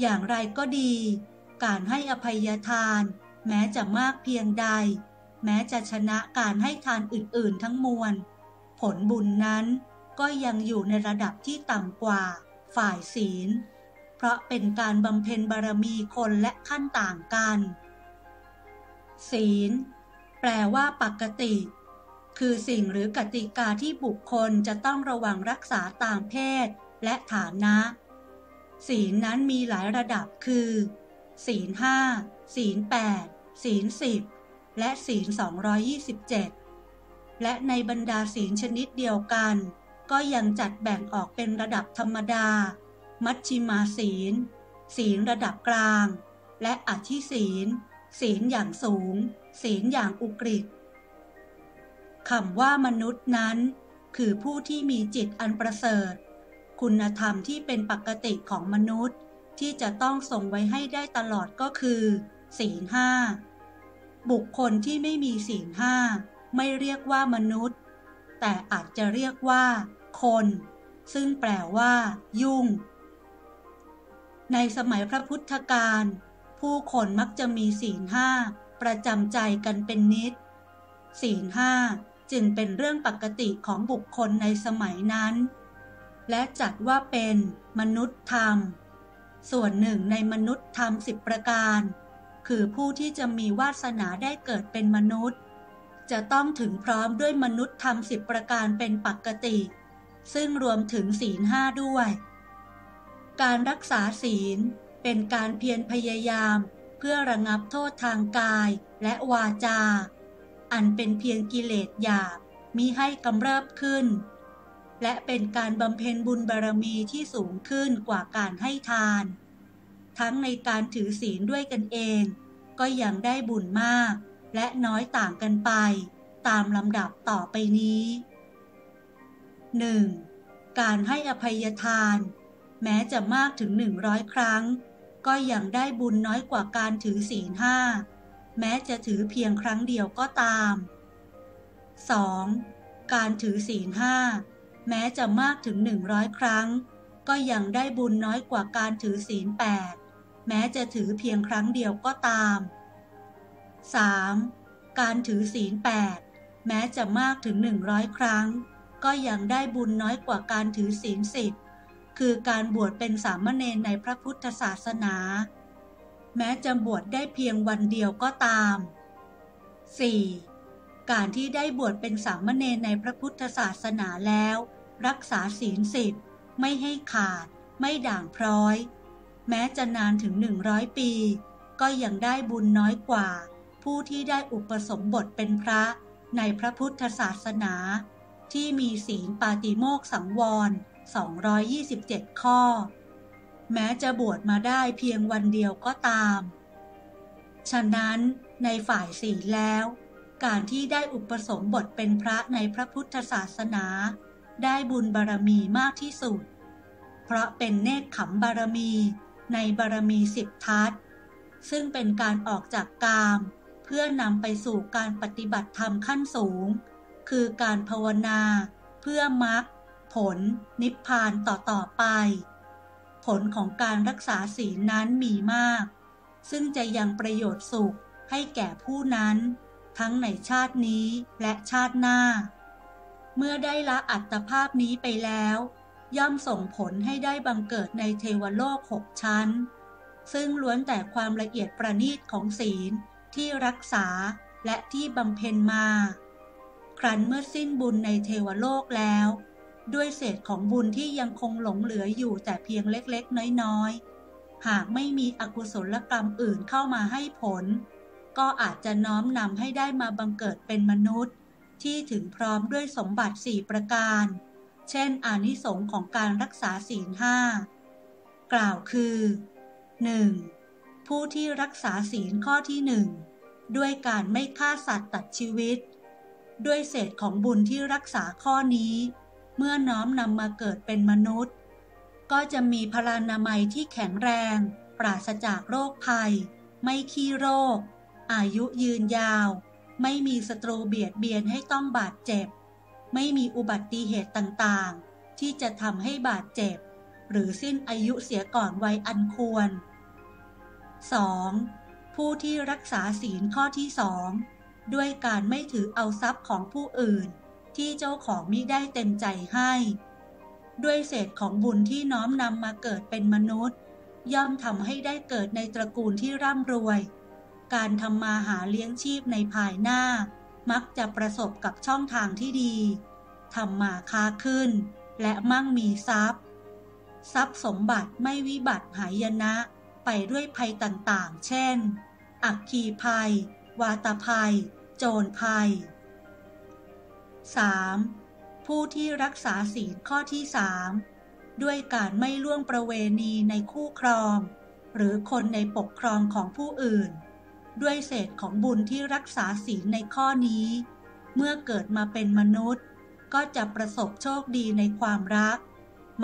อย่างไรก็ดี การให้อภัยทาน แม้จะมากเพียงใด แม้จะชนะการให้ทานอื่นๆทั้งมวล ผลบุญนั้นก็ยังอยู่ในระดับที่ต่ำกว่า ฝ่ายศีล เพราะเป็นการบำเพ็ญบารมีคนและขั้นต่างกัน ศีล แปลว่าปกติ คือสิ่งหรือกติกาที่บุคคลจะต้องระวังรักษาตามเพศและฐานะ ศีลนั้นมีหลายระดับคือ ศีลห้าศีลแปดศีลสิบและศีล 227 และในบรรดาศีลชนิดเดียวกัน ก็ยังจัดแบ่งออกเป็นระดับธรรมดา มัชชิมาศีล ศีลระดับกลาง และอธิศีล ศีลอย่างสูง ศีลอย่างอุกฤษคำว่ามนุษย์นั้น คือผู้ที่มีจิตอันประเสริฐ คุณธรรมที่เป็นปกติของมนุษย์ ที่จะต้องทรงไว้ให้ได้ตลอดก็คือ ศีลห้า บุคคลที่ไม่มีศีลห้าไม่เรียกว่ามนุษย์ แต่อาจจะเรียกว่า คน ซึ่งแปลว่า ยุ่ง ในสมัยพระพุทธการ ผู้คนมักจะมีศีลห้าประจำใจกันเป็นนิด ศีลห้าจึงเป็นเรื่องปกติของบุคคลในสมัยนั้น และจัดว่าเป็นมนุษย์ธรรม ส่วนหนึ่งในมนุษย์ธรรมสิบประการ คือผู้ที่จะมีวาสนาได้เกิดเป็นมนุษย์ จะต้องถึงพร้อมด้วยมนุษย์ทำสิบประการเป็นปกติ ซึ่งรวมถึงศีลห้าด้วย การรักษาศีลเป็นการเพียรพยายาม เพื่อระงับโทษทางกายและวาจา อันเป็นเพียงกิเลสหยาบมิให้กำเริบขึ้น และเป็นการบำเพ็ญบุญบารมีที่สูงขึ้นกว่าการให้ทาน ทั้งในการถือศีลด้วยกันเอง ก็ยังได้บุญมาก และน้อยต่างกันไป ตามลำดับต่อไปนี้ 1. การให้อภัยทาน แม้จะมากถึงหนึ่งร้อยครั้ง ก็ยังได้บุญน้อยกว่าการถือศีลห้าแม้จะถือเพียงครั้งเดียวก็ตาม 2. การถือศีลห้า แม้จะมากถึงหนึ่งร้อยครั้ง ก็ยังได้บุญน้อยกว่าการถือศีลแปดแม้จะถือเพียงครั้งเดียวก็ตาม 3. การถือศีลแปดแม้จะมากถึงหนึ่งร้อยครั้ง ก็ยังได้บุญน้อยกว่าการถือศีลสิบคือการบวชเป็นสามเณรในพระพุทธศาสนา แม้จะบวชได้เพียงวันเดียวก็ตาม 4. การที่ได้บวชเป็นสามเณรในพระพุทธศาสนาแล้ว รักษาศีลสิบไม่ให้ขาด ไม่ด่างพร้อย แม้จะนานถึงหนึ่งร้อยปี ก็ยังได้บุญน้อยกว่า ผู้ที่ได้อุปสมบทเป็นพระในพระพุทธศาสนา ที่มีศีลปาติโมกสังวร 227 ข้อ แม้จะบวชมาได้เพียงวันเดียวก็ตาม ฉะนั้นในฝ่ายศีลแล้ว การที่ได้อุปสมบทเป็นพระในพระพุทธศาสนา ได้บุญบารมีมากที่สุด เพราะเป็นเนคขมบารมีในบารมีสิบทัศซึ่งเป็นการออกจากกาม เพื่อนำไปสู่การปฏิบัติธรรมขั้นสูง คือการภาวนา เพื่อมรรคผล นิพพานต่อต่อไป ผลของการรักษาศีลนั้นมีมาก ซึ่งจะยังประโยชน์สุขให้แก่ผู้นั้น ทั้งในชาตินี้และชาติหน้า เมื่อได้ละอัตภาพนี้ไปแล้ว ย่อมส่งผลให้ได้บังเกิดในเทวโลกหกชั้น ซึ่งล้วนแต่ความละเอียดประณีตของศีลที่รักษาและที่บำเพ็ญมา ครั้นเมื่อสิ้นบุญในเทวโลกแล้ว ด้วยเศษของบุญที่ยังคงหลงเหลืออยู่แต่เพียงเล็กๆ น้อยๆ หากไม่มีอกุศลกรรมอื่นเข้ามาให้ผล ก็อาจจะน้อมนำให้ได้มาบังเกิดเป็นมนุษย์ ที่ถึงพร้อมด้วยสมบัติสี่ประการ เช่น อานิสงส์ของการรักษาศีลห้ากล่าวคือ 1. ผู้ที่รักษาศีลข้อที่หนึ่งด้วยการไม่ฆ่าสัตว์ตัดชีวิต ด้วยเศษของบุญที่รักษาข้อนี้ เมื่อน้อมนำมาเกิดเป็นมนุษย์ ก็จะมีพลานามัยที่แข็งแรง ปราศจากโรคภัย ไม่ขี้โรค อายุยืนยาว ไม่มีศัตรูเบียดเบียนให้ต้องบาดเจ็บ ไม่มีอุบัติเหตุต่างๆ ที่จะทำให้บาดเจ็บ หรือสิ้นอายุเสียก่อนวัยอันควร 2. ผู้ที่รักษาศีลข้อที่สองด้วยการไม่ถือเอาทรัพย์ของผู้อื่น ที่เจ้าของมิได้เต็มใจให้ ด้วยเศษของบุญที่น้อมนำมาเกิดเป็นมนุษย์ ย่อมทำให้ได้เกิดในตระกูลที่ร่ำรวย การทำมาหาเลี้ยงชีพในภายหน้า มักจะประสบกับช่องทางที่ดีทำมาค้าขึ้น และมั่งมีทรัพย์ ทรัพย์สมบัติไม่วิบัติหายนะ ไปด้วยภัยต่างๆ เช่น อักคีภัย วาตภัย โจรภัย 3. ผู้ที่รักษาศีลข้อที่สามด้วยการไม่ล่วงประเวณีในคู่ครอง หรือคนในปกครองของผู้อื่น ด้วยเศษของบุญที่รักษาศีลในข้อนี้ เมื่อเกิดมาเป็นมนุษย์ ก็จะประสบโชคดีในความรัก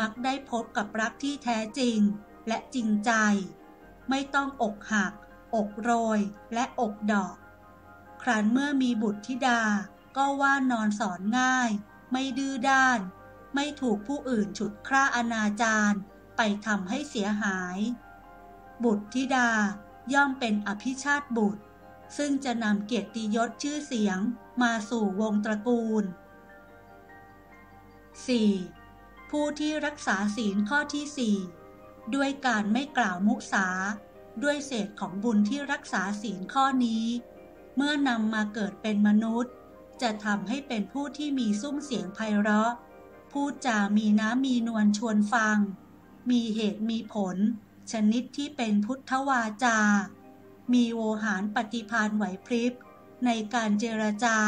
มักได้พบกับรักที่แท้จริงและจริงใจ ไม่ต้องอกหัก อกโรย และอกดอก ครั้นเมื่อมีบุตรธิดา ก็ว่านอนสอนง่าย ไม่ดื้อด้าน ไม่ถูกผู้อื่นฉุดคร่าอนาจารไปทำให้เสียหาย บุตรธิดา ย่อมเป็นอภิชาติบุตร ซึ่งจะนำเกียรติยศชื่อเสียงมาสู่วงตระกูล 4. ผู้ที่รักษาศีลข้อที่ 4 ด้วยการไม่กล่าวมุสา ด้วยเศษของบุญที่รักษาศีลข้อนี้ เมื่อนำมาเกิดเป็นมนุษย์ จะทำให้เป็นผู้ที่มีซุ้มเสียงไพเราะ พูดจามีน้ำมีนวลชวนฟัง มีเหตุมีผล ชนิดที่เป็นพุทธวาจา มีโวหารปฏิพานไหวพริบ ในการเจรจา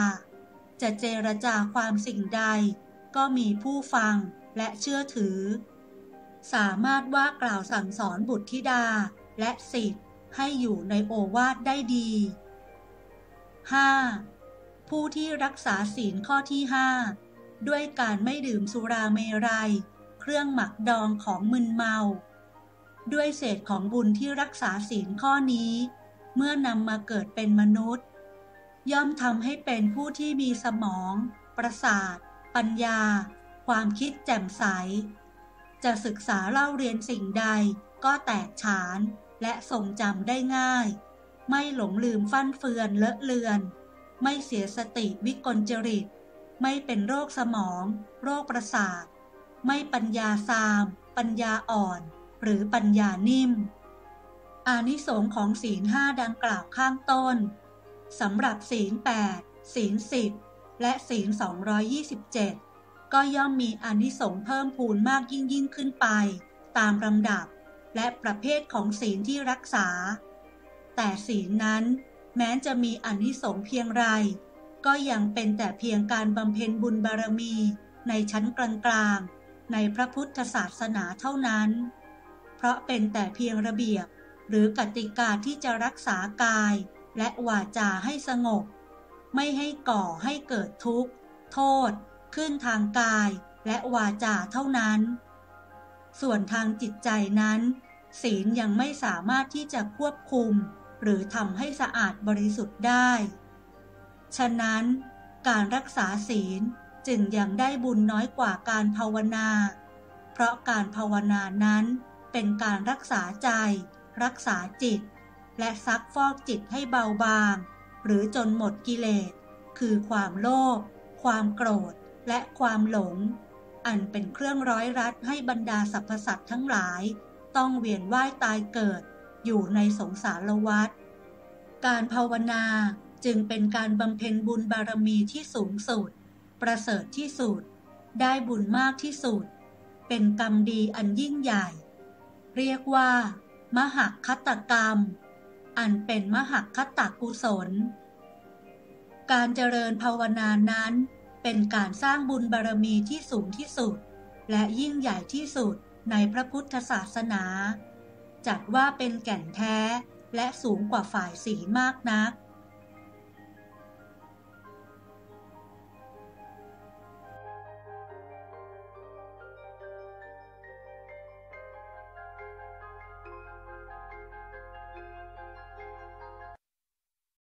จะเจรจาความสิ่งใด ก็มีผู้ฟังและเชื่อถือ สามารถว่ากล่าวสั่งสอนบุตรธิดาและสิทธิ์ให้อยู่ในโอวาทได้ดี 5. ผู้ที่รักษาศีลข้อที่ 5 ด้วยการไม่ดื่มสุราเมรัย เครื่องหมักดองของมึนเมา ด้วยเศษของบุญที่รักษาศีลข้อนี้ เมื่อนำมาเกิดเป็นมนุษย์ ย่อมทำให้เป็นผู้ที่มีสมอง ประสาท ปัญญา ความคิดแจ่มใส จะศึกษาเล่าเรียนสิ่งใดก็แตกฉานและทรงจำได้ง่าย ไม่หลงลืมฟั่นเฟือนเลอะเลือน ไม่เสียสติวิกลจริต ไม่เป็นโรคสมอง โรคประสาท ไม่ปัญญาซาม ปัญญาอ่อน หรือปัญญานิ่ม อานิสงของศีลห้าดังกล่าวข้างต้นสำหรับศีล8ศีล10 และศีล 227 ก็ย่อมมีอานิสงส์เพิ่มพูนมากยิ่งยิ่งขึ้นไป ตามลำดับและประเภทของศีลที่รักษา แต่ศีลนั้นแม้จะมีอานิสงส์เพียงไร ก็ยังเป็นแต่เพียงการบำเพ็ญบุญบารมีในชั้นกลางๆ ในพระพุทธศาสนาเท่านั้น ราะเป็นแต่เพียงระเบียบ หรือกติกาที่จะรักษากาย และวาจาให้สงบ ไม่ให้ก่อให้เกิดทุกข์ โทษ ขึ้นทางกาย และวาจาเท่านั้น ส่วนทางจิตใจนั้น ศีลยังไม่สามารถที่จะควบคุม หรือทำให้สะอาดบริสุทธิ์ได้ ฉะนั้นการรักษาศีลจึงยังได้บุญน้อยกว่าการภาวนา เพราะการภาวนานั้น เป็นการรักษาใจ รักษาจิต และซักฟอกจิตให้เบาบาง หรือจนหมดกิเลส คือความโลภความโกรธ และความหลง อันเป็นเครื่องร้อยรัดให้บรรดาสรรพสัตว์ทั้งหลาย ต้องเวียนว่ายตายเกิดอยู่ในสงสารวัฏการภาวนาจึงเป็นการบำเพ็ญบุญบารมีที่สูงสุด ประเสริฐที่สุด ได้บุญมากที่สุด เป็นกรรมดีอันยิ่งใหญ่ เรียกว่า มหคตกรรม อันเป็นมหคตกุศล การเจริญภาวนานั้น เป็นการสร้างบุญบารมีที่สูงที่สุด และยิ่งใหญ่ที่สุดในพระพุทธศาสนา จัดว่าเป็นแก่นแท้และสูงกว่าฝ่ายศีลมากนัก